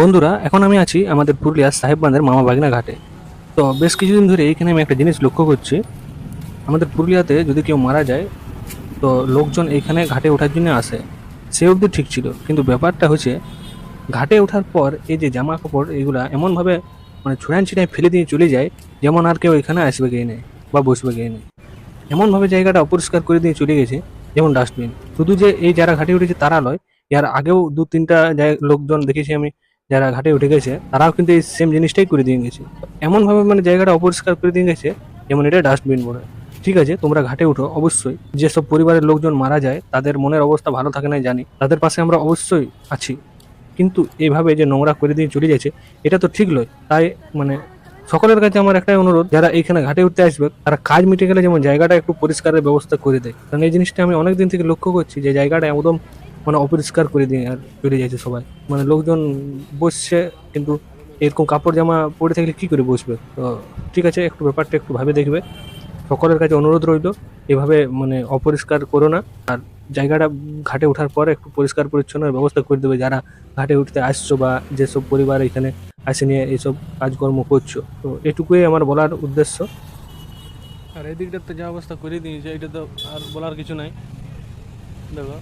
বন্ধুরা, এখন আমি আছি আমাদের পুরুলিয়ার সাহেববাঁধের মামা বাগনা ঘাটে। তো বেশ কিছুদিন ধরে এইখানে আমি একটা জিনিস লক্ষ্য করছি। আমাদের পুরুলিয়াতে যদি কেউ মারা যায়, তো লোকজন এইখানে ঘাটে ওঠার জন্য আসে। সে অবধি ঠিক ছিল, কিন্তু ব্যাপারটা হচ্ছে, ঘাটে ওঠার পর এই যে জামা কাপড় এগুলা এমনভাবে মানে ছুড়ান ছিটায় ফেলে দিয়ে চলে যায়, যেমন আর কেউ এখানে আসবে গিয়ে নেই বা বসবে গিয়ে নেই। এমনভাবে জায়গাটা অপরিষ্কার করে দিয়ে চলে গেছে, যেমন ডাস্টবিন। শুধু যে এই যারা ঘাটে উঠেছে তারা নয়, এর আগেও দু তিনটা লোকজন দেখেছি আমি যারা ঘাটে উঠে গেছে, তারাও কিন্তু এই সেম জিনিসটাই করে দিয়ে গেছে। এমনভাবে মানে জায়গাটা অপরিষ্কার করে দিয়ে গেছে, যেমন এটা ডাস্টবিন বলে ঠিক আছে, তোমরা ঘাটে উঠো, অবশ্যই। যেসব পরিবারের লোকজন মারা যায়, তাদের মনের অবস্থা ভালো থাকে না, জানি। তাদের পাশে আমরা অবশ্যই আছি। কিন্তু এইভাবে যে নোংরা করে দিয়ে চলে যাচ্ছে, এটা তো ঠিক নয়। তাই মানে সকলের কাছে আমার একটাই অনুরোধ, যারা এইখানে ঘাটে উঠতে আসবে, তারা কাজ মিটে গেলে যেমন জায়গাটা একটু পরিষ্কারের ব্যবস্থা করে দেয়। কারণ এই জিনিসটা আমি অনেক দিন থেকে লক্ষ্য করছি যে জায়গাটা একদম মানে অপরিষ্কার করে দিয়ে আর চলে যাচ্ছে সবাই। মানে লোকজন বসছে, কিন্তু এরকম কাপড় জামা পরে থাকলে কি করে বসবে? তো ঠিক আছে, একটু ব্যাপারটা একটু ভাবে দেখবে। সকলের কাছে অনুরোধ রইল, এভাবে মানে অপরিষ্কার করো না। আর জায়গাটা ঘাটে ওঠার পরে একটু পরিষ্কার পরিচ্ছন্ন ব্যবস্থা করে দেবে। যারা ঘাটে উঠতে আসছো বা যেসব পরিবার এখানে আসে নিয়ে এইসব কাজকর্ম করছ, তো এটুকুই আমার বলার উদ্দেশ্য। আর এই দিকটাতে যা অবস্থা করে দিয়েছে এটা তো আর বলার কিছু নাই। দেখো।